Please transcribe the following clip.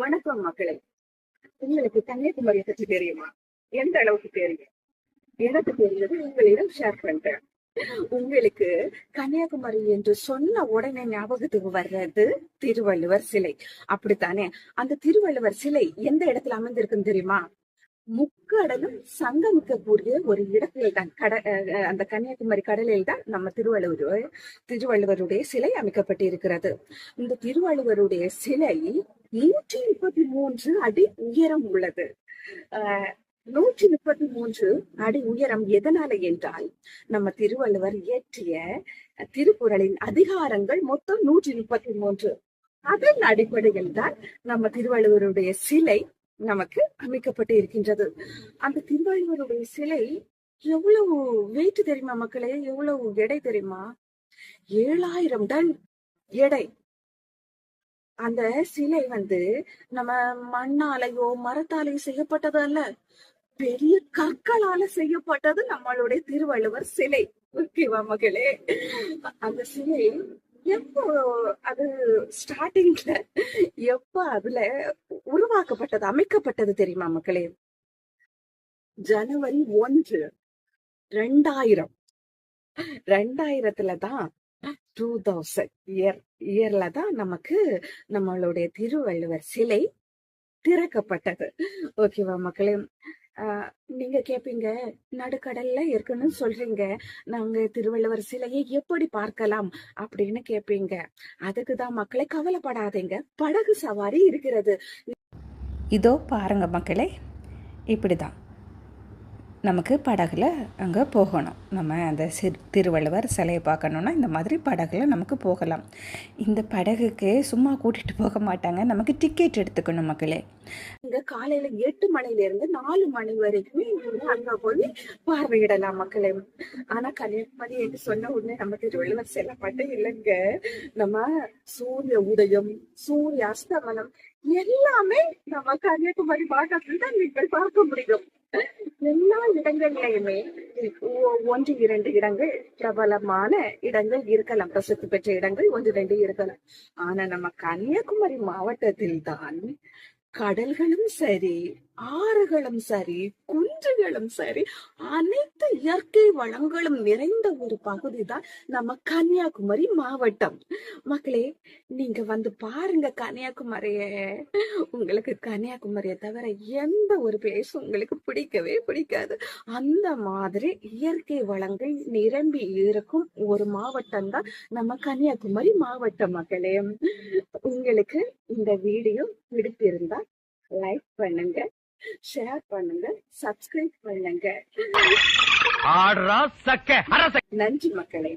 வணக்கம் மக்களை உங்களுக்கு கன்னியாகுமரியை பற்றி தெரியுமா? எந்த அளவுக்கு தெரியும்? எனக்கு தெரிஞ்சது உங்களிடம் ஷேர் பண்றேன். உங்களுக்கு கன்னியாகுமரி என்று சொன்ன உடனே ஞாபகத்துக்கு வர்றது திருவள்ளுவர் சிலை. அப்படித்தானே? அந்த திருவள்ளுவர் சிலை எந்த இடத்துல அமைந்திருக்குன்னு தெரியுமா? முக்கடலும் சங்கமிக்கக்கூடிய ஒரு இடத்தில் தான் கட அஹ் அந்த கன்னியாகுமரி கடலில் தான் நம்ம திருவள்ளுவர் திருவள்ளுவருடைய சிலை அமைக்கப்பட்டிருக்கிறது. இந்த திருவள்ளுவருடைய சிலை நூற்றி முப்பத்தி மூன்று அடி உயரம் உள்ளது. ஆஹ் நூற்றி முப்பத்தி மூன்று அடி உயரம் எதனால என்றால் நம்ம திருவள்ளுவர் இயற்றிய திருக்குறளின் அதிகாரங்கள் மொத்தம் நூற்றி முப்பத்தி மூன்று. அதன் அடிப்படையில் தான் நம்ம திருவள்ளுவருடைய சிலை நமக்கு அமைக்கப்பட்டு இருக்கின்றது. அந்த திருவள்ளுவருடைய சிலை எவ்வளவு வெயிட் தெரியுமா மக்களே? எவ்வளவு எடை தெரியுமா? ஏழாயிரம் டன் எடை. அந்த சிலை வந்து நம்ம மண்ணாலையோ மரத்தாலையோ செய்யப்பட்டது அல்ல. பெரிய கற்களால செய்யப்பட்டது நம்மளுடைய திருவள்ளுவர் சிலை. ஓகேவா மகளே அந்த சிலை எப்போ அது ஸ்டார்டிங்ல எப்ப அதுல உருவாக்கப்பட்டது அமைக்கப்பட்டது தெரியுமா மக்களே? ஜனவரி ஒன்று ரெண்டாயிரம். ரெண்டாயிரத்துல தான் டூ தௌசண்ட் இயர் இயர்ல தான் நமக்கு நம்மளுடைய திருவள்ளுவர் சிலை திறக்கப்பட்டது. ஓகேவா மக்களே? ஆஹ் நீங்க கேப்பீங்க நடுக்கடல்ல இருக்குன்னு சொல்றீங்க. நாங்க திருவள்ளுவர் சிலையை எப்படி பார்க்கலாம் அப்படின்னு கேப்பீங்க. அதுக்குதான் மக்களை கவலைப்படாதீங்க. படகு சவாரி இருக்கிறது. இதோ பாருங்கள் மக்களே இப்படி தான் நமக்கு படகுல அங்கே போகணும். நம்ம அந்த சிறு திருவள்ளுவர் சிலையை பார்க்கணுன்னா இந்த மாதிரி படகுல நமக்கு போகலாம். இந்த படகுக்கு சும்மா கூட்டிகிட்டு போக மாட்டாங்க. நமக்கு டிக்கெட் எடுத்துக்கணும் மக்களே. இங்க காலையில எட்டு மணில இருந்து நாலு மணி வரைக்குமே நீங்க அங்க போய் பார்வையிடலாம் மக்களே. ஆனா கன்னியாகுமரி என்று சொன்ன உடனே நம்ம திருவள்ளுவர் சிலை மட்டும் இல்லைங்க. நம்ம சூரிய உதயம் சூரிய அஸ்தமனம் எல்லாமே நம்ம கன்னியாகுமரி மாவட்டத்தில் தான் நீங்கள் பார்க்க முடியும். எல்லா இடங்கள்லயுமே ஒ- ஒன்று இரண்டு இடங்கள் பிரபலமான இடங்கள் இருக்கலாம். பிரசித்தி பெற்ற இடங்கள் ஒன்று இரண்டு இருக்கலாம். ஆனா நம்ம கன்னியாகுமரி மாவட்டத்தில் தான் கடல்களும் சரி ஆறுகளும் சரி குன்றுகளும் சரி அனைத்து இயற்கை வளங்களும் நிறைந்த ஒரு பகுதி தான் நம்ம கன்னியாகுமரி மாவட்டம். மக்களே நீங்க வந்து பாருங்க கன்னியாகுமரிய. உங்களுக்கு கன்னியாகுமரியை தவிர எந்த ஒரு பிளேஸ் உங்களுக்கு பிடிக்கவே பிடிக்காது. அந்த மாதிரி இயற்கை வளங்கள் நிரம்பி இருக்கும் ஒரு மாவட்டம் தான் நம்ம கன்னியாகுமரி மாவட்டம் மக்களே. உங்களுக்கு இந்த வீடியோ பிடித்திருந்தா லைக் பண்ணுங்க. ஷேர் பண்ணுங்க சப்ஸ்கிரைப் பண்ணுங்க. நன்றி மக்களே.